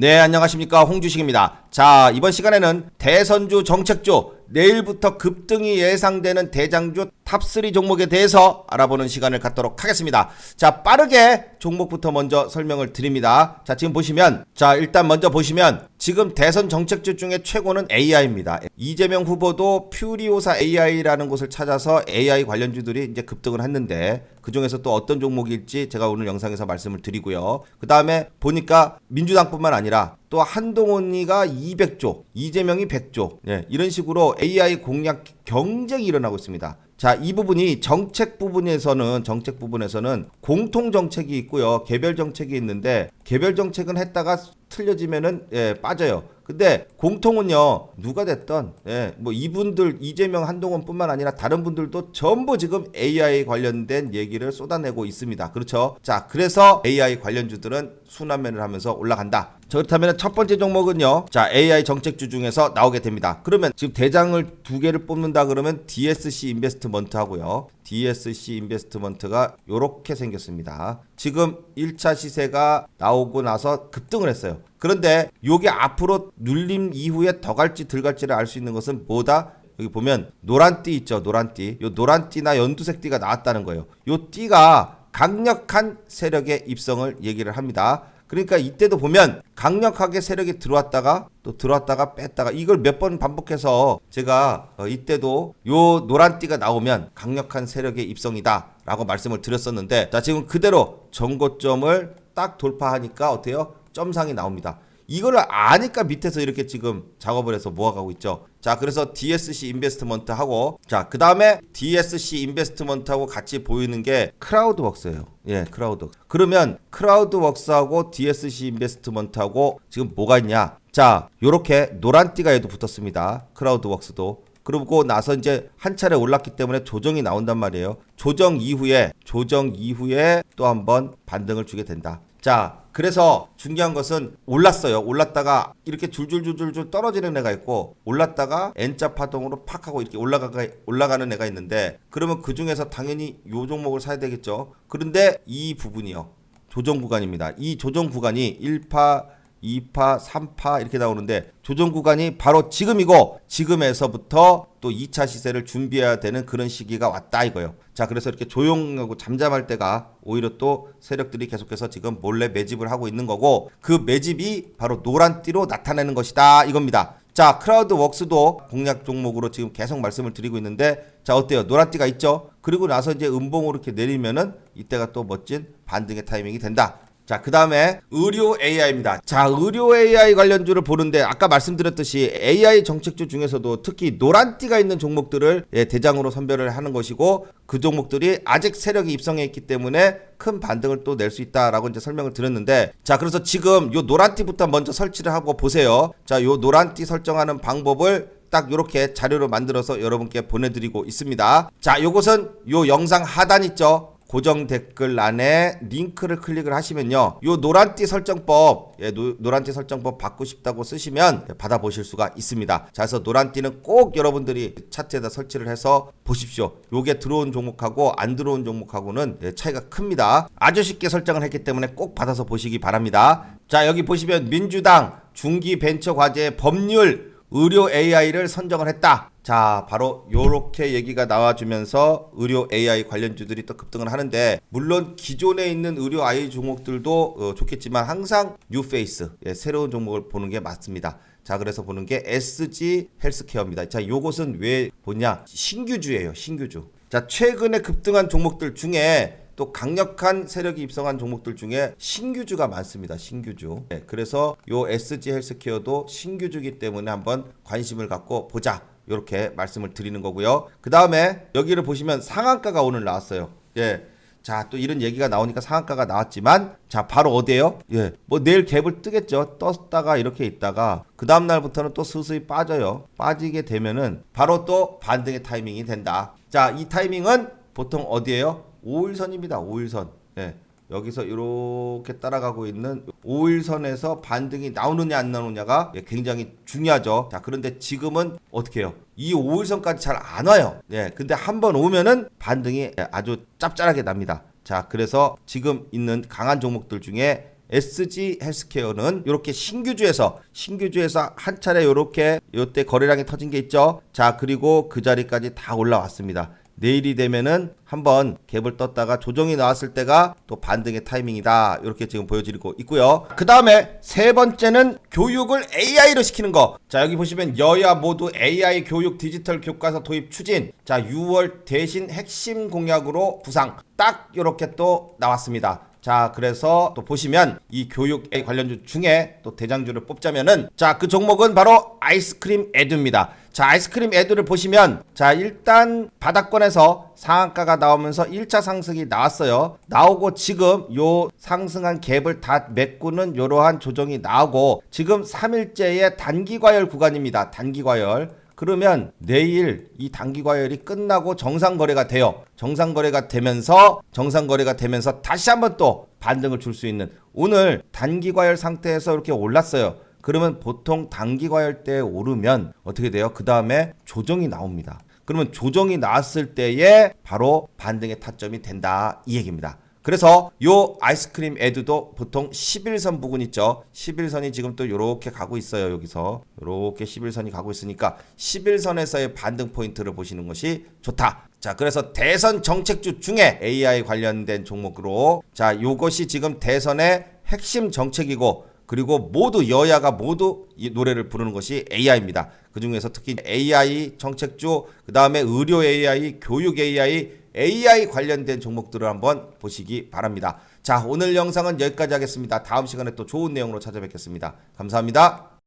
네, 안녕하십니까. 홍주식입니다. 자, 이번 시간에는 대선주 정책주, 내일부터 급등이 예상되는 대장주 탑3 종목에 대해서 알아보는 시간을 갖도록 하겠습니다. 자, 빠르게 종목부터 먼저 설명을 드립니다. 자, 지금 보시면, 자, 일단 먼저 보시면, 지금 대선 정책주 중에 최고는 AI입니다. 이재명 후보도 퓨리오사 AI라는 곳을 찾아서 AI 관련주들이 이제 급등을 했는데, 그 중에서 또 어떤 종목일지 제가 오늘 영상에서 말씀을 드리고요. 그 다음에 보니까 민주당뿐만 아니라 또 한동훈이가 200조, 이재명이 100조, 예, 이런 식으로 AI 공략 경쟁이 일어나고 있습니다. 자, 이 부분이 정책 부분에서는 정책 부분에서는 공통 정책이 있고요. 개별 정책이 있는데 개별 정책은 했다가 틀려지면은 예, 빠져요. 근데 공통은요 누가 됐던 예, 뭐 이분들 이재명 한동훈뿐만 아니라 다른 분들도 전부 지금 AI 관련된 얘기를 쏟아내고 있습니다. 그렇죠? 자 그래서 AI 관련주들은 순환매를 하면서 올라간다. 자, 그렇다면 첫 번째 종목은요. 자 AI 정책주 중에서 나오게 됩니다. 그러면 지금 대장을 두 개를 뽑는다 그러면 DSC 인베스트먼트 하고요. DSC 인베스트먼트가 이렇게 생겼습니다. 지금 1차 시세가 나오고 나서 급등을 했어요. 그런데 요게 앞으로 눌림 이후에 더 갈지 덜 갈지를 알 수 있는 것은 뭐다? 여기 보면 노란 띠 있죠. 노란 띠. 요 노란 띠나 연두색 띠가 나왔다는 거예요. 요 띠가 강력한 세력의 입성을 얘기를 합니다. 그러니까 이때도 보면 강력하게 세력이 들어왔다가 또 들어왔다가 뺐다가 이걸 몇 번 반복해서 제가 어, 이때도 요 노란 띠가 나오면 강력한 세력의 입성이다 라고 말씀을 드렸었는데 자 지금 그대로 전고점을 딱 돌파하니까 어때요? 점상이 나옵니다. 이걸 아니까 밑에서 이렇게 지금 작업을 해서 모아가고 있죠. 자, 그래서 DSC 인베스트먼트 하고, 자, 그 다음에 DSC 인베스트먼트 하고 같이 보이는 게 크라우드웍스예요. 예, 크라우드. 그러면 크라우드웍스하고 DSC 인베스트먼트하고 지금 뭐가 있냐? 자, 요렇게 노란 띠가 얘도 붙었습니다. 크라우드웍스도. 그러고 나서 이제 한 차례 올랐기 때문에 조정이 나온단 말이에요. 조정 이후에 조정 이후에 또 한번 반등을 주게 된다. 자, 그래서 중요한 것은 올랐어요. 올랐다가 이렇게 줄줄줄줄줄 떨어지는 애가 있고 올랐다가 N자 파동으로 팍 하고 이렇게 올라가 올라가는 애가 있는데 그러면 그 중에서 당연히 요 종목을 사야 되겠죠. 그런데 이 부분이요. 조정 구간입니다. 이 조정 구간이 1파 2파, 3파 이렇게 나오는데 조정 구간이 바로 지금이고 지금에서부터 또 2차 시세를 준비해야 되는 그런 시기가 왔다 이거예요. 자, 그래서 이렇게 조용하고 잠잠할 때가 오히려 또 세력들이 계속해서 지금 몰래 매집을 하고 있는 거고 그 매집이 바로 노란띠로 나타내는 것이다 이겁니다. 자, 크라우드 웍스도 공략 종목으로 지금 계속 말씀을 드리고 있는데 자, 어때요? 노란띠가 있죠? 그리고 나서 이제 음봉으로 이렇게 내리면은 이때가 또 멋진 반등의 타이밍이 된다. 자, 그 다음에 의료 AI입니다. 자, 의료 AI 관련주를 보는데 아까 말씀드렸듯이 AI 정책주 중에서도 특히 노란띠가 있는 종목들을 예, 대장으로 선별을 하는 것이고 그 종목들이 아직 세력이 입성해 있기 때문에 큰 반등을 또 낼 수 있다라고 이제 설명을 드렸는데 자, 그래서 지금 요 노란띠부터 먼저 설치를 하고 보세요. 자, 요 노란띠 설정하는 방법을 딱 이렇게 자료로 만들어서 여러분께 보내드리고 있습니다. 자, 요것은 요 영상 하단 있죠? 고정 댓글 안에 링크를 클릭을 하시면요. 요 노란띠 설정법, 예, 노, 노란띠 설정법 받고 싶다고 쓰시면 받아보실 수가 있습니다. 자, 그래서 노란띠는 꼭 여러분들이 차트에다 설치를 해서 보십시오. 요게 들어온 종목하고 안 들어온 종목하고는 예, 차이가 큽니다. 아주 쉽게 설정을 했기 때문에 꼭 받아서 보시기 바랍니다. 자, 여기 보시면 민주당 중기 벤처 과제 법률 의료 AI를 선정을 했다. 자, 바로 요렇게 얘기가 나와주면서 의료 AI 관련주들이 또 급등을 하는데 물론 기존에 있는 의료 AI 종목들도 어, 좋겠지만 항상 뉴페이스 예, 새로운 종목을 보는 게 맞습니다. 자, 그래서 보는 게 SG 헬스케어입니다. 자, 요것은 왜 보냐? 신규주예요, 신규주. 자, 최근에 급등한 종목들 중에 또 강력한 세력이 입성한 종목들 중에 신규주가 많습니다. 신규주. 네, 그래서 요 SG 헬스케어도 신규주기 때문에 한번 관심을 갖고 보자. 이렇게 말씀을 드리는 거고요. 그 다음에 여기를 보시면 상한가가 오늘 나왔어요. 예. 자, 또 이런 얘기가 나오니까 상한가가 나왔지만, 자, 바로 어디에요? 예. 뭐 내일 갭을 뜨겠죠. 떴다가 이렇게 있다가, 그 다음날부터는 또 스스히 빠져요. 빠지게 되면은 바로 또 반등의 타이밍이 된다. 자, 이 타이밍은 보통 어디에요? 5일선입니다. 5일선. 예. 여기서 이렇게 따라가고 있는 5일선에서 반등이 나오느냐 안 나오느냐가 예, 굉장히 중요하죠. 자, 그런데 지금은 어떻게 해요? 이 5일선까지 잘 안 와요. 예. 근데 한 번 오면은 반등이 아주 짭짤하게 납니다. 자, 그래서 지금 있는 강한 종목들 중에 SG 헬스케어는 이렇게 신규주에서 신규주에서 한 차례 이렇게 요때 거래량이 터진 게 있죠. 자 그리고 그 자리까지 다 올라왔습니다. 내일이 되면은 한번 갭을 떴다가 조정이 나왔을 때가 또 반등의 타이밍이다. 이렇게 지금 보여드리고 있고요. 그 다음에 세 번째는 교육을 AI로 시키는 거. 자, 여기 보시면 여야 모두 AI 교육 디지털 교과서 도입 추진. 자, 6월 대신 핵심 공약으로 부상. 딱 이렇게 또 나왔습니다. 자, 그래서 또 보시면 이 교육에 관련주 중에 또 대장주를 뽑자면은 자, 그 종목은 바로 아이스크림 에듀입니다. 자, 아이스크림 에듀를 보시면 자, 일단 바닥권에서 상한가가 나오면서 1차 상승이 나왔어요. 나오고 지금 요 상승한 갭을 다 메꾸는 요러한 조정이 나오고 지금 3일째의 단기 과열 구간입니다. 단기 과열. 그러면 내일 이 단기 과열이 끝나고 정상 거래가 돼요. 정상 거래가 되면서 정상 거래가 되면서 다시 한번 또 반등을 줄 수 있는 오늘 단기 과열 상태에서 이렇게 올랐어요. 그러면 보통 단기 과열 때 오르면 어떻게 돼요? 그 다음에 조정이 나옵니다. 그러면 조정이 나왔을 때에 바로 반등의 타점이 된다 이 얘기입니다. 그래서 요 아이스크림 에드도 보통 11선 부근 있죠. 11선이 지금 또 요렇게 가고 있어요. 여기서 요렇게 11선이 가고 있으니까 11선에서의 반등 포인트를 보시는 것이 좋다. 자, 그래서 대선 정책주 중에 AI 관련된 종목으로 자, 요것이 지금 대선의 핵심 정책이고 그리고 모두 여야가 모두 이 노래를 부르는 것이 AI입니다. 그 중에서 특히 AI 정책주, 그 다음에 의료 AI, 교육 AI, AI 관련된 종목들을 한번 보시기 바랍니다. 자, 오늘 영상은 여기까지 하겠습니다. 다음 시간에 또 좋은 내용으로 찾아뵙겠습니다. 감사합니다.